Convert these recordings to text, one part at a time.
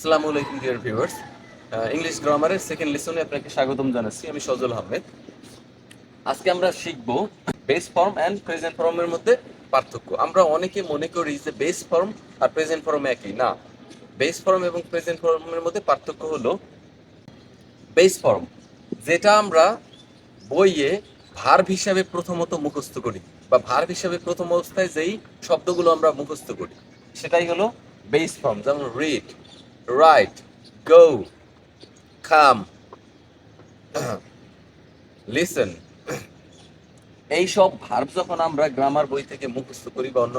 আসসালামু আলাইকুম dear viewers English গ্রামারের সেকেন্ড লেসনে আপনাকে স্বাগতম জানাচ্ছি, আমি সজল আহমেদ। আজকে আমরা শিখব বেস ফর্ম অ্যান্ড প্রেজেন্ট ফর্মের মধ্যে পার্থক্য। আমরা অনেকে মনে করি যে বেস ফর্ম আর প্রেজেন্ট ফর্ম একই। না বেস ফর্ম এবং প্রেজেন্ট ফর্মের মধ্যে পার্থক্য হলো বেস ফর্ম যেটা আমরা বইয়ে ভার্ব হিসাবে প্রথমত মুখস্থ করি বা ভার্ব হিসাবে প্রথম অবস্থায় যেই শব্দগুলো আমরা মুখস্থ করি, সেটাই হলো বেস ফর্ম যেমন read write go come listen এইসব ভার্ব যখন আমরা গ্রামার বই থেকে মুখস্থ করি বা অন্য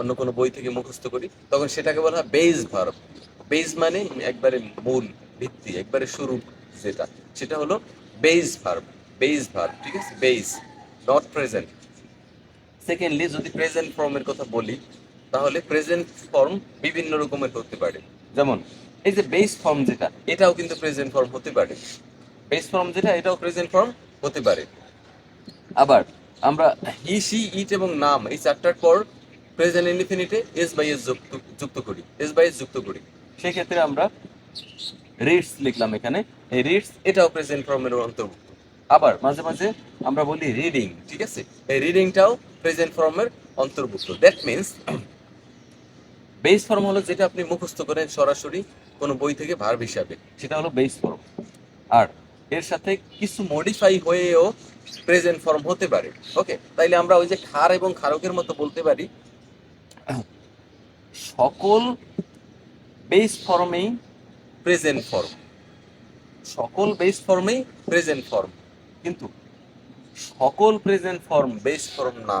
অন্য কোনো বই থেকে মুখস্থ করি, তখন সেটাকে বলা হয় বেস ভার্ব বেজ মানে একবারে মূল ভিত্তি, একবারে শুরু যেটা, সেটা হলো বেজ ভার্ব বেজ ভার্ব ঠিক আছে? বেজ নট প্রেজেন্ট সেকেন্ডলি যদি প্রেজেন্ট ফর্মের কথা বলি, তাহলে প্রেজেন্ট ফর্ম বিভিন্ন রকমের হতে পারে। যেমন এই যে বেস ফর্ম যেটা, এটাও কিন্তু প্রেজেন্ট ফর্ম হতে পারে। বেস ফর্ম যেটা, এটাও প্রেজেন্ট ফর্ম হতে পারে। আবার আমরা হি সি ইট এবং নাম এই চারটার পর প্রেজেন্ট ইনডিফিনিটে এস বাই এস যুক্ত যুক্ত করি এস বাই এস যুক্ত করি। সেই ক্ষেত্রে আমরা রিডস লিখলাম এখানে, এই রিডস এটাও প্রেজেন্ট ফর্মের অন্তর্ভুক্ত। আবার মাঝে মাঝে আমরা বলি রিডিং ঠিক আছে? এই রিডিংটাও প্রেজেন্ট ফর্মের অন্তর্ভুক্ত। দ্যাট মিনস বেস ফর্ম হলো যেটা আপনি মুখস্থ করেন সরাসরি কোনো বই থেকে ভার্ব হিসাবে, সেটা হলো বেস ফর্ম আর এর সাথে কিছু মডিফাই হয়েও প্রেজেন্ট ফর্ম হতে পারে ওকে তাইলে আমরা ওই যে খার এবং খারকের মতো বলতে পারি। সকল বেস ফর্মেই প্রেজেন্ট ফর্ম সকল বেস ফর্মেই প্রেজেন্ট ফর্ম কিন্তু সকল প্রেজেন্ট ফর্ম বেস ফর্ম না।